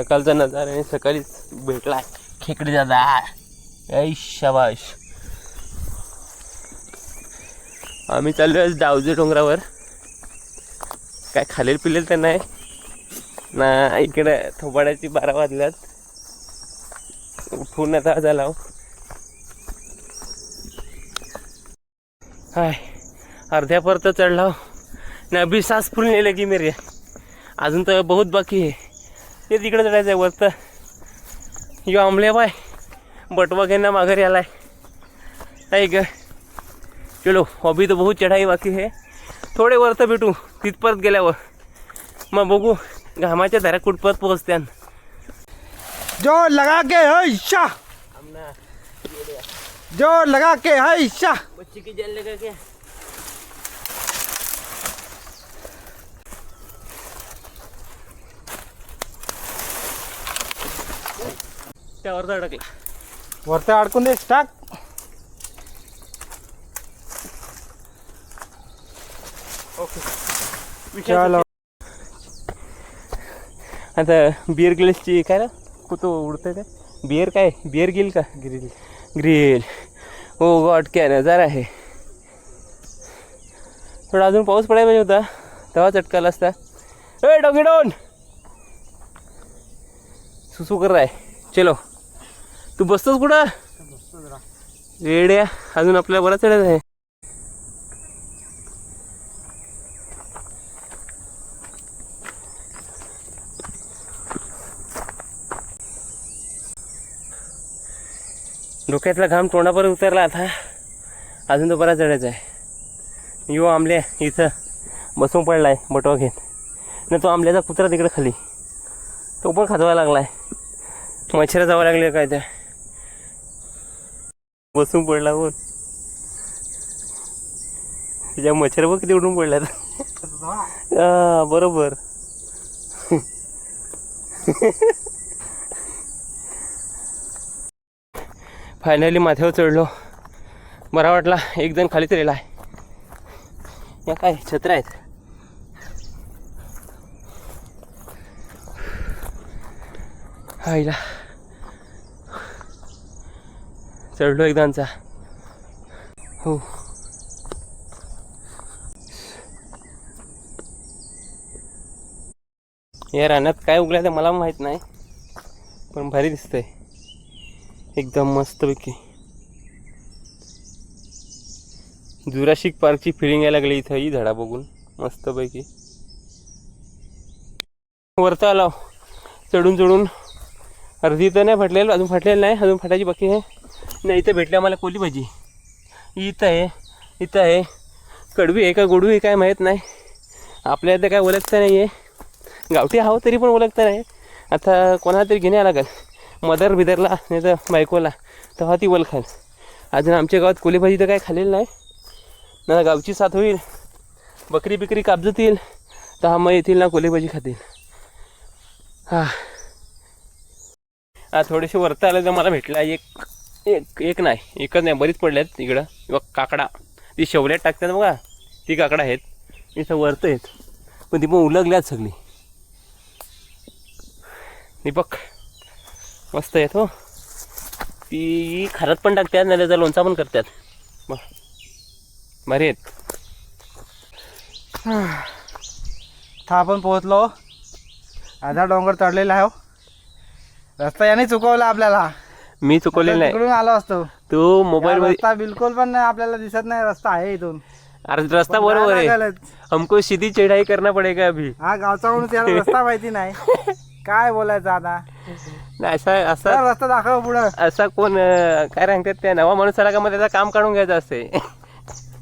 सकाळचा नजारा आणि सकाळीच भेटला खेकडे दादा. ऐ शाबाश. आम्ही चाललो आज डावजे डोंगरावर. काय खालील पिलेल तर नाही. ना इकडे थोबाड्याची बारा वाजल्यात. उठून आता झाला हाय अर्ध्यापर्यंत चढला. हो. ना अभी सास फुल नाही मेरे. अजून तर बहुत बाकी आहे. ते तिकडे चढायचं आहे वरतं यो आमले बाय. बटवा घेणं माघारी आलाय नाही ग. चलो अभी तो बहुत चढाई बाकी है. थोडे वरतं भेटू तिथपर्यंत गेल्यावर. मग बघू घामाच्या धारा कुठपर्यंत पोहोचत्यान. जोर लगा के है जोर लगा के है त्यावर अडकला वरती अडकून दे टाक. चलो. आता बिअर गिल्सची काय ना कुठं उडतं काय बिअर काय? बिअर गिल का? ग्रिल ग्रिल हो गॉड काय नजारा आहे. थोडा अजून पाऊस पडायला पाहिजे होता. तेव्हा चटकाला असता. ए डॉगी डोन सुसू कर राय. चलो. तू बसतोस कुठं? रेड्या अजून आपल्याला बराच चढत आहे. डोक्यातला घाम तोंडापर्यंत उतरला आता. अजून तो बराच चढायचा आहे. यो आमल्या इथं बसून पडलाय बटवा घेत. नाही तो आंबल्याचा कुत्रा तिकडे खाली. तो पण खाजवायला लागलाय. मच्छर जावं लागले काय त्या? बसून पडला कोण? तिच्या मच्छर बघ किती उडून पडल्यात. हा, बरोबर. फायनली माथ्यावर चढलो. बरा वाटला एक जण खाली तरीला आहे. या काय छत्र आहेत. आईला. चढलो एकदाचा हो. या रानात काय उगल्या ते मला माहीत नाही पण भारी दिसतंय. एकदम मस्तपैकी. जुराशिक पार्कची फिलिंग यायला लागली इथं ही झाडा बघून. मस्तपैकी. वरता आलो चढून चढून अर्धी तर नाही फाटलेलं अजून फाटलेलं नाही अजून फाटायची बाकी आहे. नाही इथं भेटली आम्हाला कोली भाजी. इथं आहे इथं आहे. कडवी आहे का गोडवी आहे काय माहीत नाही. आपल्या इथं काय ओळखता नाही आहे. गावठी हवं तरी पण ओळखता नाही. आता कोणाला तरी घेणे लागेल. मदर बिदरला नाही तर बायकोला. तेव्हा ती ओळखाल अजून आमच्या गावात कोली भाजी तर काय खालेलं नाही. ना गावची साथ होईल. बकरी बिकरी कापजतील. तर हा मग येतील ना कोली भाजी खातील. हा थोडेसे वरता आले तर मला भेटला एक एक एक नाही एकच नाही बरीच पडल्यात इकडं. बघ काकडा. ती शेवल्यात टाकतात बघा ती काकडा आहेत. इथं वरतं आहेत. पण ती पण उलगल्यात सगळी. दीपक मस्त आहेत हो. ती खारत पण टाकतात नाही त्याचा लोणचा पण करतात. मग भारी आहेत. था आपण पोहोचलो हो. आधा डोंगर चढलेला आहे हो. रस्ता याने चुकवला आपल्याला. मी चुकवलेलं नाही. तिकडून आलो असतो. तू या मोबाईल मध्ये रस्ता बिलकुल पण नाही आपल्याला दिसत नाही रस्ता आहे इथून. अरे रस्ता पण बरोबर जायला आहे. लागलच. हमको सीधी चढ़ाई करना पड़ेगा अभी. हा गावचा म्हणून त्याला रस्ता माहिती नाही. काय बोलायचं आता? नाही असा असा चल, रस्ता दाखव पुढं. असा कोण अं, काय सांगतात त्या? नवा माणूस आला का मग त्याचं काम काढून घ्यायचं असते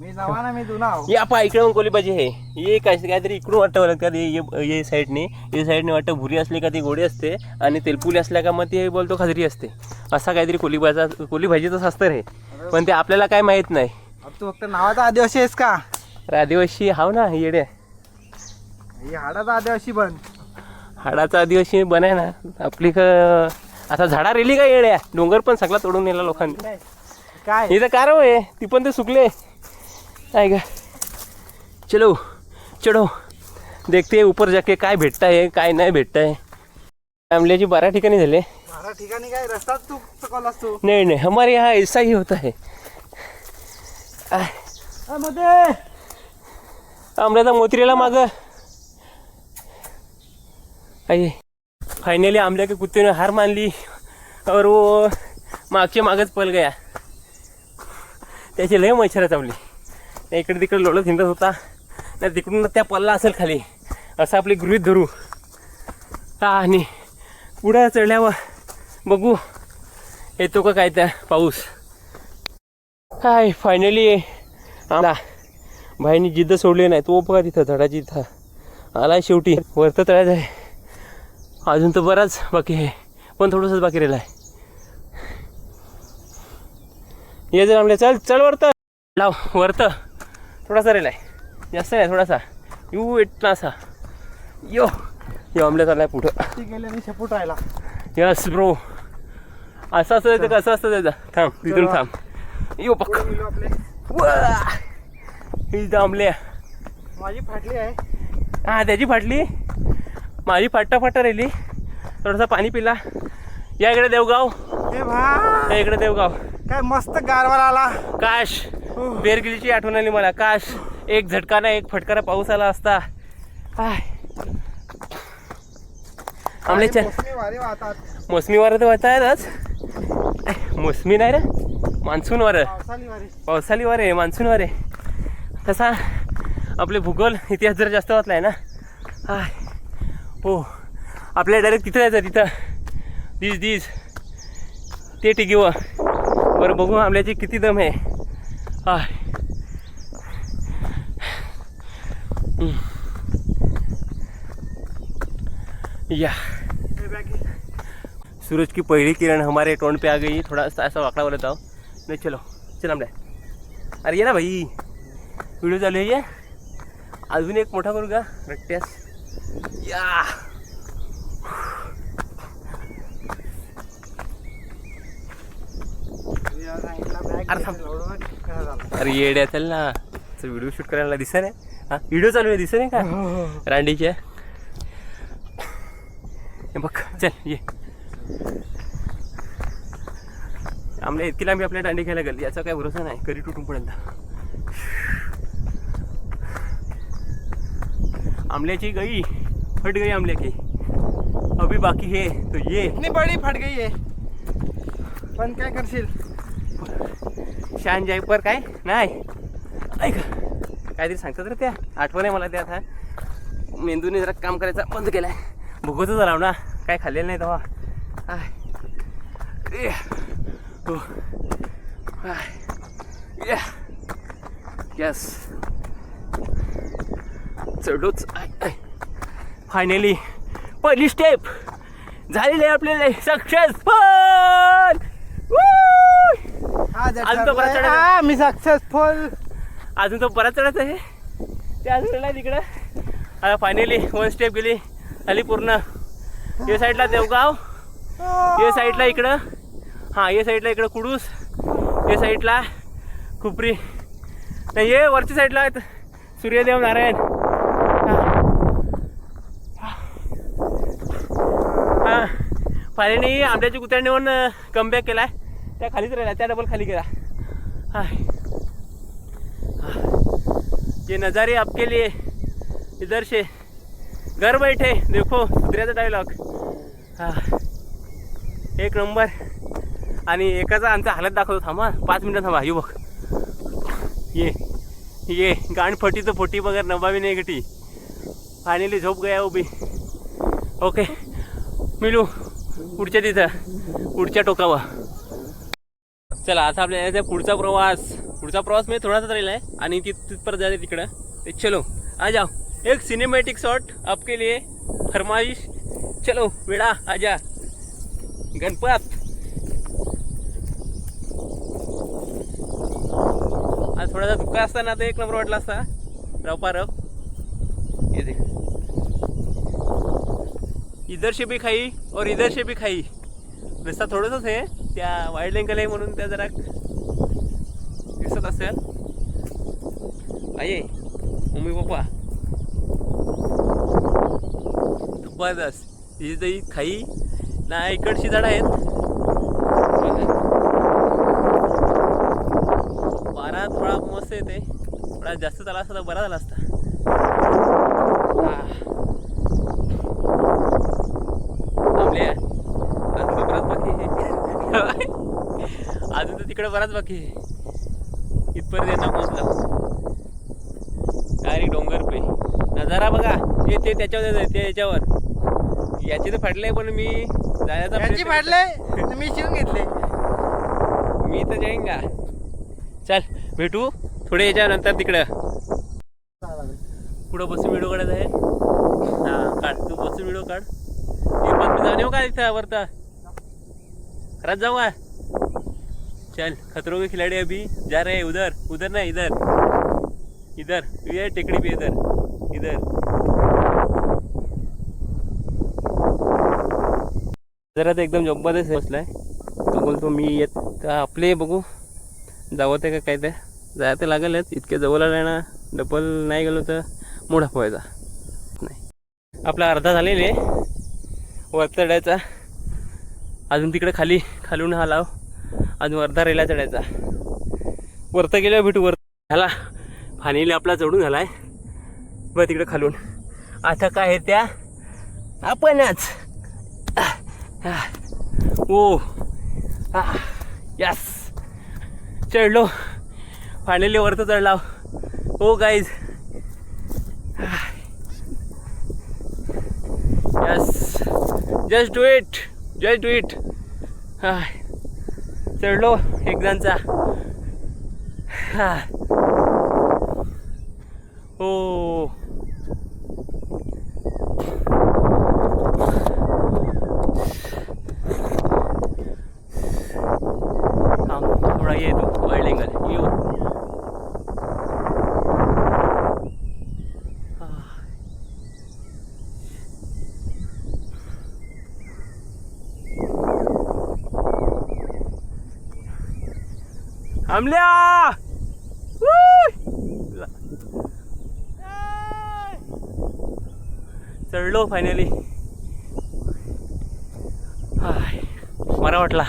मी नवा ना मी जुना आहो. या पा इकडे पाहिजे हे ये काय काहीतरी इकडून वाटतं मला का ये साईडने. ये साईडने वाटतं भुरी असली का ती गोडी असते आणि तेलपुली असल्या का मग ते बोलतो खजरी असते. असा काहीतरी कोली भाजा कोली भाजीच असतं रे पण ते आपल्याला काय माहीत नाही. अब तू फक्त नावाचा आदिवासी आहेस का? अरे आदिवासी हाव ना येड्या. ही हाडाचा आदिवासी बन. हाडाचा आदिवासी बनाय ना आपली का आता झाडा रेली का येड्या? डोंगर पण सगळा तोडून नेला लोकांनी. काय? इथं कार ती पण ते सुकले. का चलो चलो। देखते हैं ऊपर जाके काय भेटता है काय नाही भेटता है आमल्याची बारा ठिकाणी झाले। बारा ठिकाणी काय? रस्ताच तू चुकवलास तू नाही नाही हमारे यहाँ ऐसा ही होता है। आमल्याचा मोत्रीला माग। आइए फाइनली आमल्या के कुत्ते ने हार मान ली और वो मागच्या मागच पल गया। त्याची लय मच्छर चावली नाही इकडे तिकडे लोळत हिंडत होता. नाही तिकडून त्या पल्ला असेल खाली. असं आपले गृहित धरू. हा आणि पुढं चढल्यावर बघू. येतो का काय त्या पाऊस? काय फायनली आला. भाईनी जिद्द सोडली नाही. तो बघा तिथं झाडाची इथं. आलाय शेवटी. वरतं तळ्यात आहे. अजून तर बराच बाकी आहे. पण थोडंसंच बाकी राहिलं आहे ये जर आमल्या चल चल वरतं. लाव वरतं. थोडासा राहिला आहे जास्त नाही थोडासा. यू इटनासा. यो. यो आमल्या चाललाय पुढं. गेल्याने शेपूट राहिला. Yes bro. असं असं त्याचं कसं असतं त्याचं थांब तिथून थांब. यो पक्क. ही दामल्या माझी फाटली आहे. हा त्याची फाटली. माझी फाटा फाटा राहिली. थोडासा पाणी पिला. या इकडे देवगाव. इकडे देवगाव. काय मस्त गारवार आला. काश. बेरगिरीची आठवण आली मला. काश एक झटकाना एक फटकारा पाऊस आला असता. आय. मोसमी वारं तर वाहत मोसमी नाही रे. मान्सून वारं. पावसाळी वारे आहे मान्सून वारे. तसा आपले भूगोल इतिहास जर जास्त वाचला आहे ना. हाय हो. आपल्याला डायरेक्ट तिथं जायचं तिथं. दिस दिस. ते टिकीव. बरं बघू आमल्याची किती दम आहे. हम्म. या हे घे. सूरज की पहली किरण हमारे टोन पे आ गई। थोड़ा सा ऐसा वाकड़ा बोले जाओ। नहीं चलो चल हमने अरे ये ना भाई व्हिडिओ चालू आहे ये। अजून एक मोठा करू का रट्ट्यास या अरे थांब. कसा झाला? अरे येड्या चल ना. व्हिडिओ शूट करायला दिसत नाही हा व्हिडिओ चालू आहे दिसत नाही का? रांडीच्या हे. बघ चल ये. आमल्या इतकी लांबी आपल्या दांडी खेळायला गेली याचा काय भरोसा नाही. कधी तुटून पडेल आमल्याची गई फट गई आमल्या की अभी बाकी है तो ये. इतनी बडी फट गई आहे पण काय करशील? शान जायपर काय? नाही. ऐक. काहीतरी सांगतात रे त्या. आठवण आहे मला त्या आता मेंदूने जरा काम करायचा बंद केलाय. भुगतच राव ना काय खाल्लेलं नाही तेव्हा. आय. हो. आय. या. यस. चढूच. फायनली पहिली स्टेप झालेली आहे आपल्याला. सक्सेसफुल आज तो बरा चढायचा. हा, मी सक्सेसफुल अजून तो बराच चढत आहे? ते अजून नाही तिकडं. आता फायनली वन स्टेप गेली. झाली पूर्ण. या साईडला देवगाव. या साईडला इकडं. हां या साईडला इकडं कुडूस. या साईडला खुपरी. नाही ये वरच्या साईडला आहेत. सूर्यदेव नारायण. हां. फायनली आंब्याची कुत्र्याने येऊन कमबॅक केला आहे त्या खालीच राहिला त्या डबल खाली गेला हाय. ये नज़ारे आपके लिए इधर से घर बैठे देखो सुधऱ्याचा डायलॉग हा एक नंबर आणि एकाचा आमचा हालत दाखवतो थांबा. पाच मिनटं थांबा युवक बघ. ये. ये. गाण फटी तर फोटी बघा नबावी नाही गटी. फायनली झोप गया उभी. ओके. मिलू. पुढच्या तिथं. पुढच्या टोकावर. चला आता आपल्या याचा पुढचा प्रवास. पुढचा प्रवास म्हणजे थोडासा राहिला आहे आणि ती तिथपर्यंत जाते तिकडं. ते चलो. आ जाओ एक सिनेमॅटिक शॉट आपके लिए. फरमाइश. चलो वेडा आजा गणपत. आज थोडासा धुका असताना तर एक नंबर वाटला असता. रवपा रव. ये इधर से भी खाई और इधर से भी खाई. रस्ता थोडंसंच आहे. त्या वाईल्ड अँगल आहे म्हणून त्या जरा दिसत असेल. आहे मम्मी पप्पा. जबरदस्त. इथे ही खाई ना इकडची झाडं आहेत. बारा थोडा मस्त येते थोडा जास्त झाला असता तर बरा झाला असता आह. थांबले अजून तर बराच बाकी आहे अजून तर तिकडे बराच बाकी आहे. इथपर्यंत यांना पोहोचला. डायरेक्ट डोंगर पे. नजारा बघा. ते ते त्याच्यावर ते याच्यावर. याचे तर फाटले पण मी जाण्याचा यांची प्रयत्न फाडले मी शिवून घेतले. मी तर जाईन का? चल भेटू. थोडे याच्यानंतर तिकडं. पुढं बसून व्हिडिओ काढायचा आहे. हा काढ. तू बसून व्हिडिओ काढ. पण जाऊन येऊ का इथं वरता? खरंच जाऊ का? चल खतरों के खिलाड़ी अभी जा रहे हैं उधर उधर ना इधर। इधर ये टेकड़ी पे इधर इधर। जरा तर एकदम जॉबमध्येच बसलाय। तो बोलतो मी येत तर आपले बघू जावं ते का काय ते? जायला तर लागेलच इतके जवळ आलं ना डबल नाही गेलो तर मोठा पोहायचा नाही. आपला अर्धा झालेले वर चढायचा अजून तिकडे खाली खालून हा लाव. आज वर्धा रेला चढायचा. वरतं गेल्यावर भेटू वर झाला. फानीला आपला चढून झालाय. बघ तिकडे खालून. आता काय आहे त्या? आपणच. ओ. यस चढलो. फायनली वरतं चढला. हो guys yes just do it just do it चढलो एकजणचा हा. हो हो थांब थोडा ये तू वाईल्ड अँगल येऊ आमल्या! चढलो फायनली बरा वाटला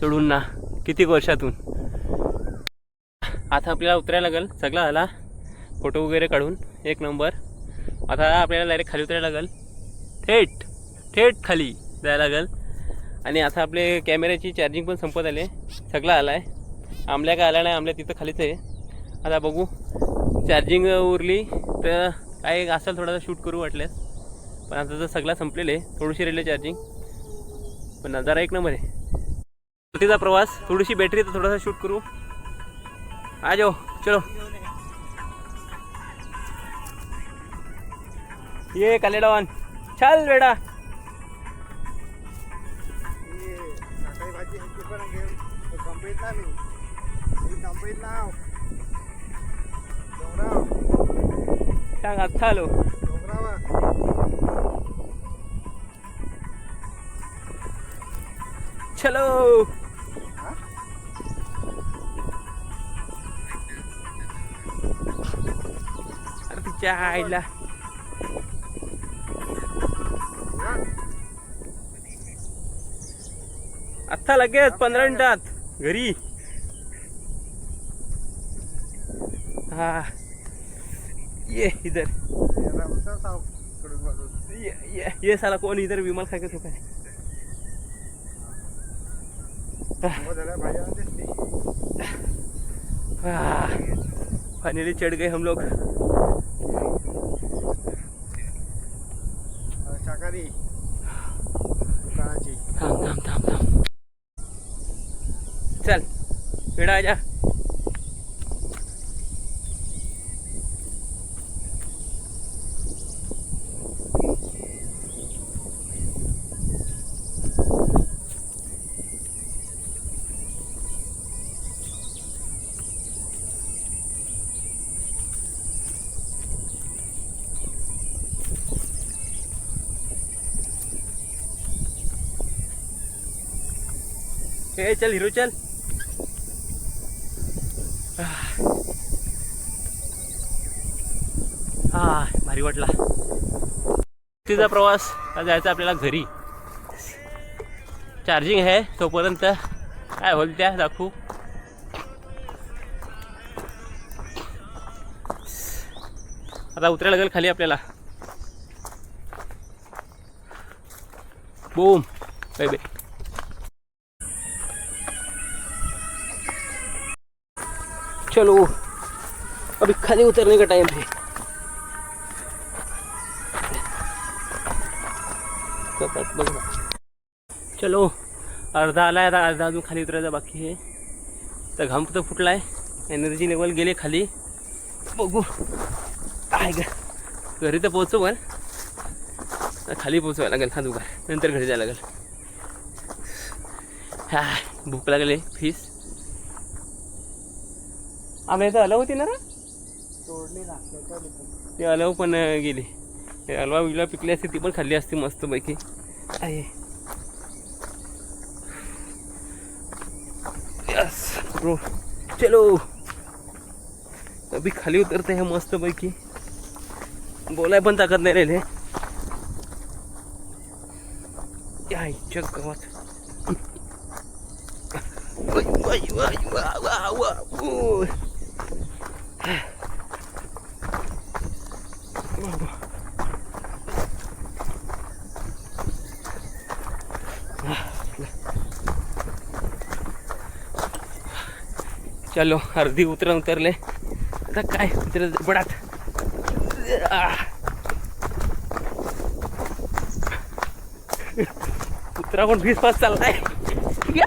चढून ना किती वर्षातून. आता आपल्याला उतरायला लागेल सगळा आला. फोटो वगैरे काढून एक नंबर. आता आपल्याला डायरेक्ट खाली उतरायला लागेल. थेट थेट खाली जायला लागेल. आणि आता आपले कॅमेऱ्याची चार्जिंग पण संपत आले सगळा आला आहे आमल्या काय आला नाही आमल्या तिथं खालीच आहे. आता बघू. चार्जिंग उरली तर काय असेल थोडासा शूट करू वाटल्यास. पण आता तर सगळा संपलेले थोडीशी राहिले चार्जिंग. पण नजारा एक नंबर आहे. तिचा प्रवास थोडीशी बॅटरी तर थोडासा शूट करू. आ जाओ चलो. ये कालेडावान चल बेटा. डोंगराव सांग आलो डोंगरावा चलो अरे तिच्या आईला आत्ता लगेच पंधरा मिनिटात घरी हा. ये इधर. ये ये ये साला कोण इधर? विमल खा के झोपा है. फाइनली चढ़ गए हम लोग. शाकाहारी दुकानाची थांब थांब थांब. चल बेटा आजा ए चल हिरो चल. हा भारी वाटला. तिचा प्रवास आता आपल्याला घरी. चार्जिंग आहे तोपर्यंत. काय होईल त्या दाखवू. आता उतरायला लागेल खाली आपल्याला. बोम बाय बाय चलो। अभी खाली उतरने का टाइम है। चलो अर्धा आला आहे आता अर्धा अजून खाली उतरायचा बाकी आहे तर घाम तर फुटला आहे एनर्जी लेवल गेले खाली। बघू। काय ग? घरी तर पोहोचू पण। खाली पोहोचवायला लागेल हा दुकान नंतर घरी जायला लागेल. हा भूक लागले फीस आम्ही इथं अलव होती ना रे? तोडली ना ते अलव पण गेली. अलवा विला पिकली असती ती पण खाल्ली असती मस्तपैकी. आहे यस ब्रो चलो. अभी खाली उतरते हैं मस्तपैकी. बोलाय पण ताकद नाही राहिले. चक गावात. वा, वा, वा, ऊ. चलो अर्धी उतर उतरले. आता काय? उतर बडात. उतरा पण वीस पास चाललाय. या,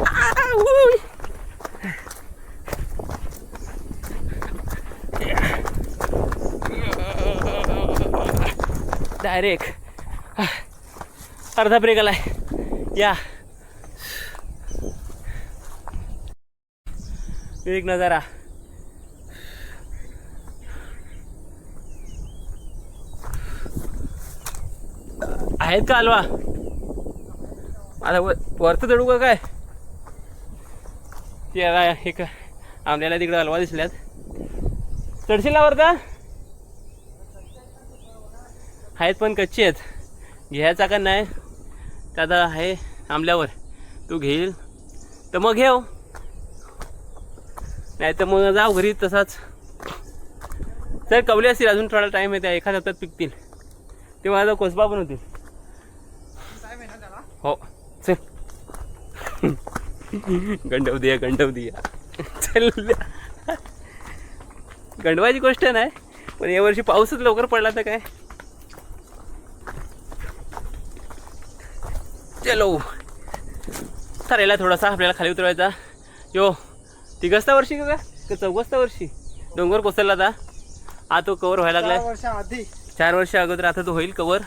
डायरेक्ट अर्धा ब्रेक आलाय. या. एक नजारा. आहेत का हलवा? आता वर वरतं चढू का काय? ते एक आमल्याला तिकडे हलवा दिसल्यात. चढशील ना वरता आहेत पण कच्ची आहेत. घ्यायचा का नाही? तर आता आहे आंबल्यावर. तू घेईल. तर मग घेऊ हो. नाही तर मग जाऊ घरी तसाच. तर कवले असतील अजून थोडा टाईम आहे त्या एका हप्त्यात पिकतील. ते माझा कोसबा पण होतील. हो चल. गंडव दिया गंडव दिया. चल. गंडवायची गोष्ट नाही पण यावर्षी पाऊसच लवकर पडला तर काय? चलो. ठरायला थोडासा आपल्याला खाली उतरवायचा. यो. तिघस्ता वर्षी का? का चौघस्ता वर्षी? डोंगर कोसळला आता हा तो कवर व्हायला लागलाय. चार वर्षा आधी. चार वर्ष अगोदर आता तो होईल कवर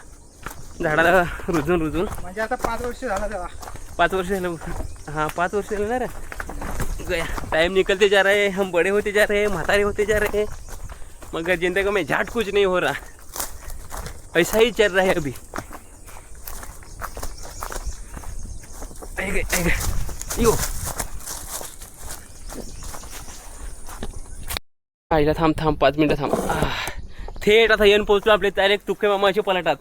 झाडाला रुजून रुजून. म्हणजे आता पाच वर्ष झाला त्याला. पाँच वर्ष झालं. हाँ पाँच वर्ष झालं ना रे. गया. टाइम निकलते जा रहे हम बड़े होते जा रहे म्हातारे होते जा रहे. हैं मगर जिंदगी में झाट कुछ नहीं हो रहा. ऐसा ही चल रहा है अभी. आएगा, आएगा। यो. आईला थांब थांब पाच मिनटं थांब. आह. थेट आता येऊन पोहोचलो आपले डायरेक्ट तुके मामाच्या पलाटात.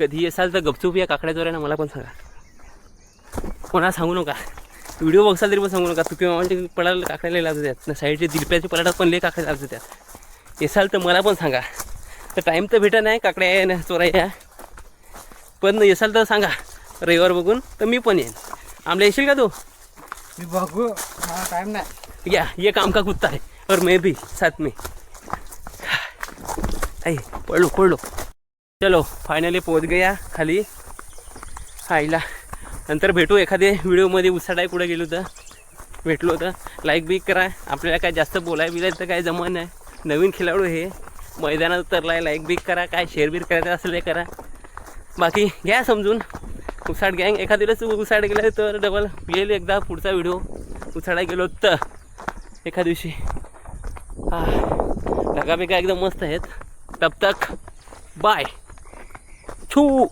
कधी येसाल तर गपचूप या काकड्याद्वारे ना मला पण सांगा. कोणाला सांगू नका. व्हिडिओ बघसाल तरी पण सांगू नका. तुके मामाचे पडायला काकड्याला लागत त्यात ना साईडचे दिलप्याच्या पलाटात पण लय काकड्या लागत त्यात येसाल तर मला पण सांगा. तर टाईम तर भेटत नाही काकड्या आहे ना चोराया पण येसाल तर सांगा. रविवार बघून तर मी पण येईन. आमल्या येशील का तू? मी बघू. टाइम नाही. या ये काम का कुत्ता है और मैं भी साथ में। आई पढ़ लो पढ़। लो चलो फायनली पोहोच गया खाली। आईला नंतर भेटू एखाद्या व्हिडिओमध्ये उसाडाय कुठे गेलो तर? भेटलो तर? लाईक बी करा आपल्याला काय जास्त बोलाय बिलाय तर काय जमा नाही. नवीन खेळाडू हे मैदानात उतरलाय लाईक बीक करा काय शेअर बीर करायचं असेल ते करा. बाकी घ्या समजून. उसाड गँग एखाद उसाड गेला तर डबल येईल एकदा पुढचा व्हिडिओ उसाडा गेलो तर एका दिवशी. ढगाबिगा एकदम मस्त आहेत. तब तक बाय. छू.